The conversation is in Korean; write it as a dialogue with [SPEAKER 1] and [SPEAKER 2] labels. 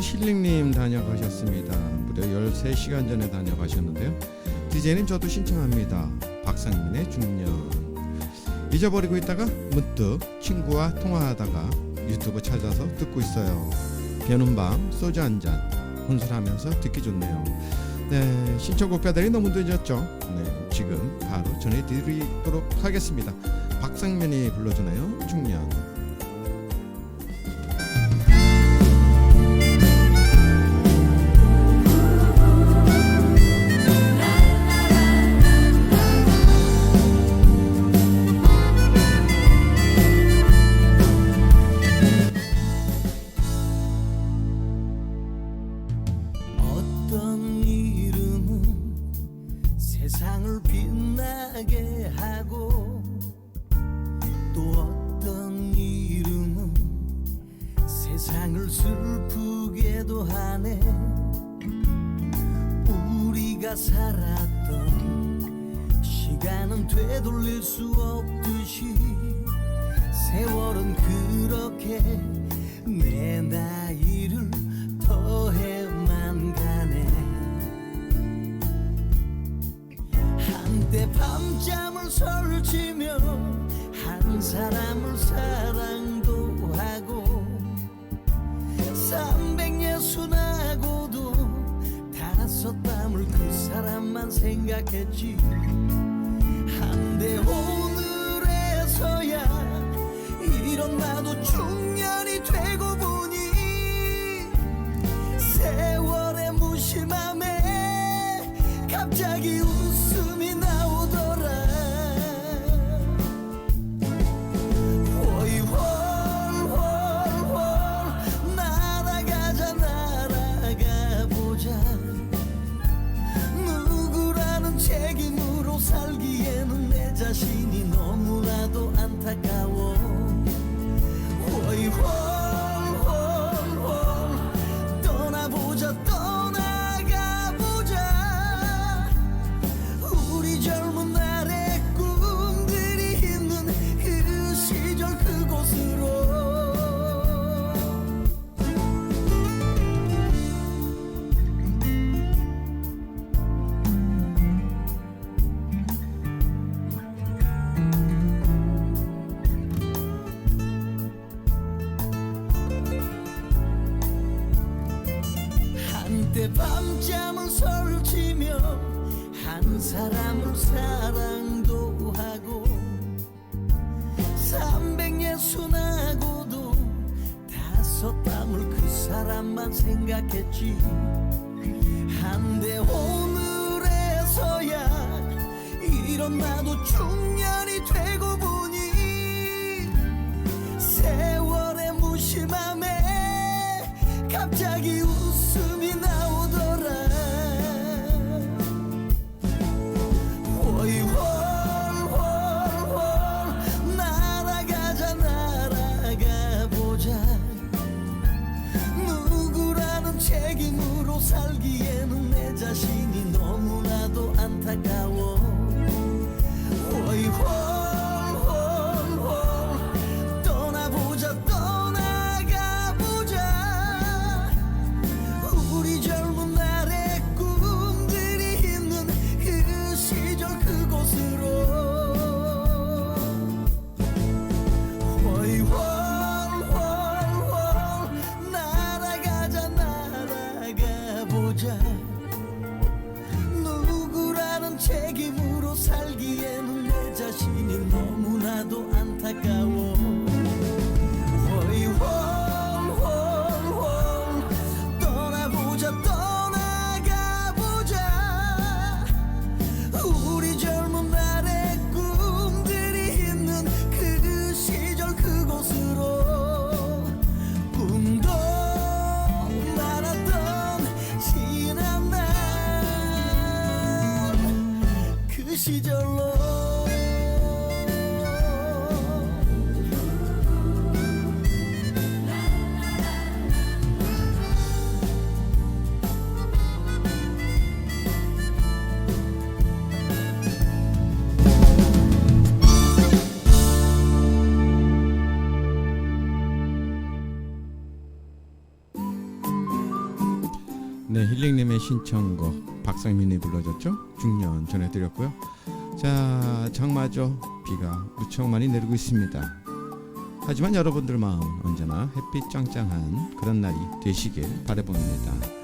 [SPEAKER 1] 힐링님 다녀가셨습니다. 무려 13시간 전에 다녀가셨는데요. DJ는 저도 신청합니다. 박상민의 중년. 잊어버리고 있다가 문득 친구와 통화하다가 유튜브 찾아서 듣고 있어요. 비오는 밤 소주 한 잔 혼술하면서 듣기 좋네요. 네, 신청곡 배달이 너무 늦었죠. 네, 지금 바로 전해드리도록 하겠습니다. 박상민이 불러주나요? 중년.
[SPEAKER 2] 세상을 빛나게 하고 또 어떤 이름은 세상을 슬프게도 하네. 우리가 살았던 시간은 되돌릴 수 없듯이 세월은 그렇게 내나 한때 밤잠을 설치며 한 사람을 사랑도 하고 삼백예순하고도 다섯 밤을 그 사람만 생각했지. 한데 오늘에서야 이런 나도 중 살기에는 내 자신이 한때 밤잠을 설치며 한 사람을 사랑도 하고 삼백예순하고도 다섯 밤을 그 사람만 생각했지. 한데 오늘에서야 이런 나도 중년이 되고 보니 살기에는 내 자신이 너무나도 안타까워. 떠나보자 떠나가보자. 우리 젊은 날의 꿈들이 있는 그 시절 그곳으로 날
[SPEAKER 1] 신청곡 박상민이 불러줬죠. 중년 전해드렸고요. 자, 장마죠. 비가 무척 많이 내리고 있습니다. 하지만 여러분들 마음은 언제나 햇빛 짱짱한 그런 날이 되시길 바라봅니다.